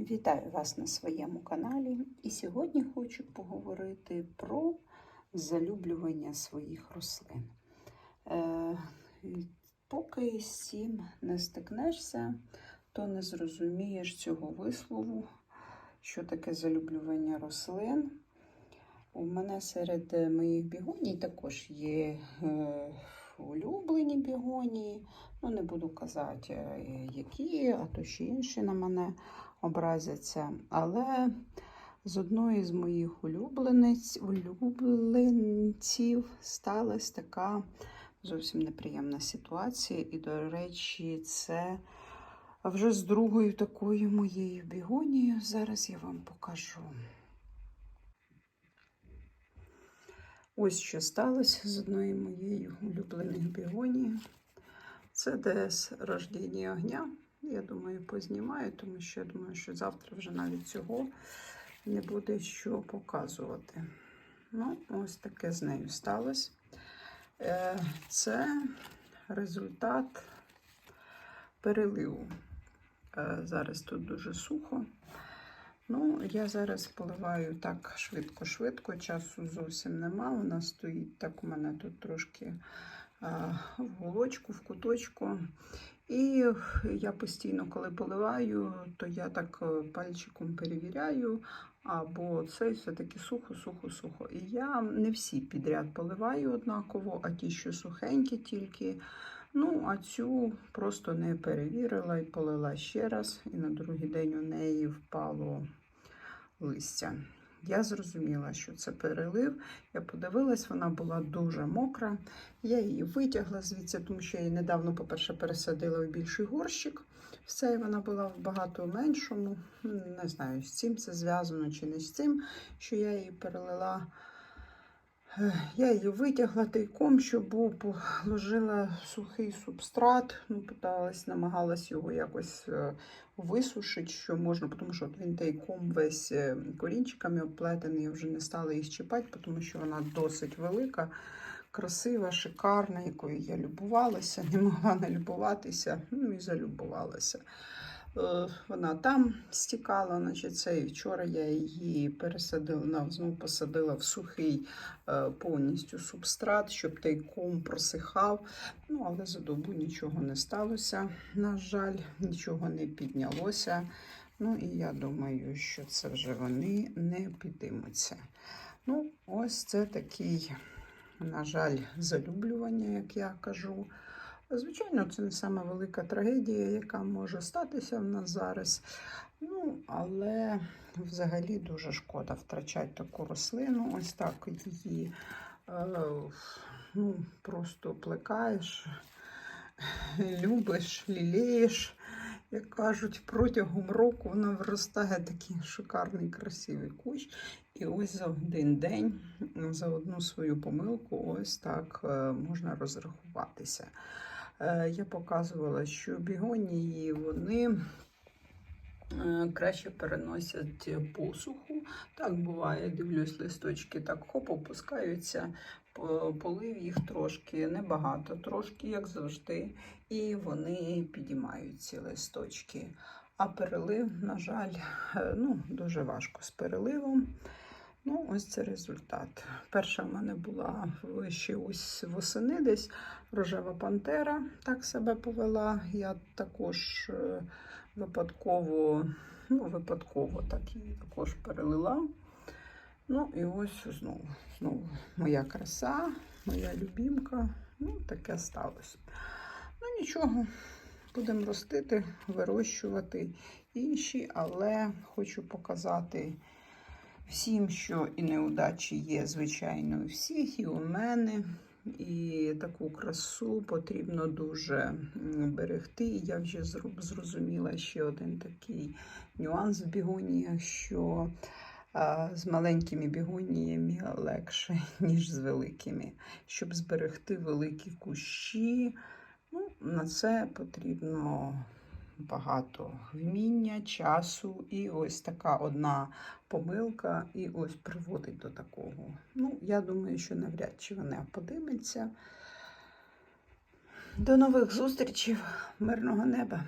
Вітаю вас на своєму каналі. І сьогодні хочу поговорити про залюблювання своїх рослин. Е, поки з цим не стикнешся, то не зрозумієш цього вислову, що таке залюблювання рослин. У мене серед моїх бігоній також є е, улюблені бігонії. Ну, не буду казати, е, які, а то ще інші на мене образяться. Але з одної з моїх улюблениць, улюбленців сталася така зовсім неприємна ситуація. І, до речі, це вже з другою такою моєю бігонією. Зараз я вам покажу. Ось що сталося з одної моєї улюблених бігонії. Це ДС рождення огня. Я думаю, познімаю, тому що я думаю, що завтра вже навіть цього не буде що показувати. Ну, ось таке з нею сталося. Е, Це результат переливу. Е, Зараз тут дуже сухо. Ну, я зараз поливаю так швидко-швидко, часу зовсім нема. Вона стоїть так у мене тут трошки а, в голочку, в куточку. І я постійно, коли поливаю, то я так пальчиком перевіряю, або це все-таки сухо, сухо, сухо. І я не всі підряд поливаю однаково, а ті, що сухенькі тільки. Ну, а цю просто не перевірила і полила ще раз, і на другий день у неї впало листя. Я зрозуміла, що це перелив. Я подивилась, вона була дуже мокра. Я її витягла звідси, тому що я її недавно, по-перше, пересадила в більший горщик. Все, вона була в багато меншому. Не знаю, з цим це зв'язано чи не з цим, що я її перелила. Я її витягла тайком, щоб був, положила сухий субстрат, ну, питалась, намагалась його якось висушити, що можна, тому що він тайком весь корінчиками обплетений, я вже не стала їх чіпати, тому що вона досить велика, красива, шикарна, якою я любувалася, не могла не любуватися, ну і залюбувалася. Вона там стікала, значить, це і вчора я її пересадила, знову посадила в сухий повністю субстрат, щоб тайком просихав. Ну, але за добу нічого не сталося. На жаль, нічого не піднялося. Ну, і я думаю, що це вже вони не підіймуться. Ну, ось це такий, на жаль, залюблювання, як я кажу. Звичайно, це не сама велика трагедія, яка може статися в нас зараз. Ну, але взагалі дуже шкода втрачати таку рослину. Ось так її е, ну, просто плекаєш, любиш, лілієш. Як кажуть, протягом року вона виростає такий шикарний, красивий кущ. І ось за один день, за одну свою помилку, ось так е, можна розрахуватися. Я показувала, що бігонії вони краще переносять посуху. Так буває, дивлюсь, листочки так хоп, опускаються, полив їх трошки, небагато, трошки, як завжди, і вони підіймають ці листочки. А перелив, на жаль, ну, дуже важко з переливом. Ну, ось це результат. Перша в мене була ще ось восени десь рожева пантера, так себе повела. Я також випадково, ну, випадково так її також перелила. Ну, і ось знову знову моя краса, моя любімка. Ну, таке сталося. Ну, нічого, будемо ростити, вирощувати інші, але хочу показати всім, що і неудачі є, звичайно, у всіх, і у мене. І таку красу потрібно дуже берегти. Я вже зрозуміла ще один такий нюанс в бігоніях, що з маленькими бігоніями легше, ніж з великими. Щоб зберегти великі кущі, ну, на це потрібно багато вміння, часу, і ось така одна помилка, і ось приводить до такого. Ну, я думаю, що навряд чи вона подиметься. До нових зустрічей, мирного неба!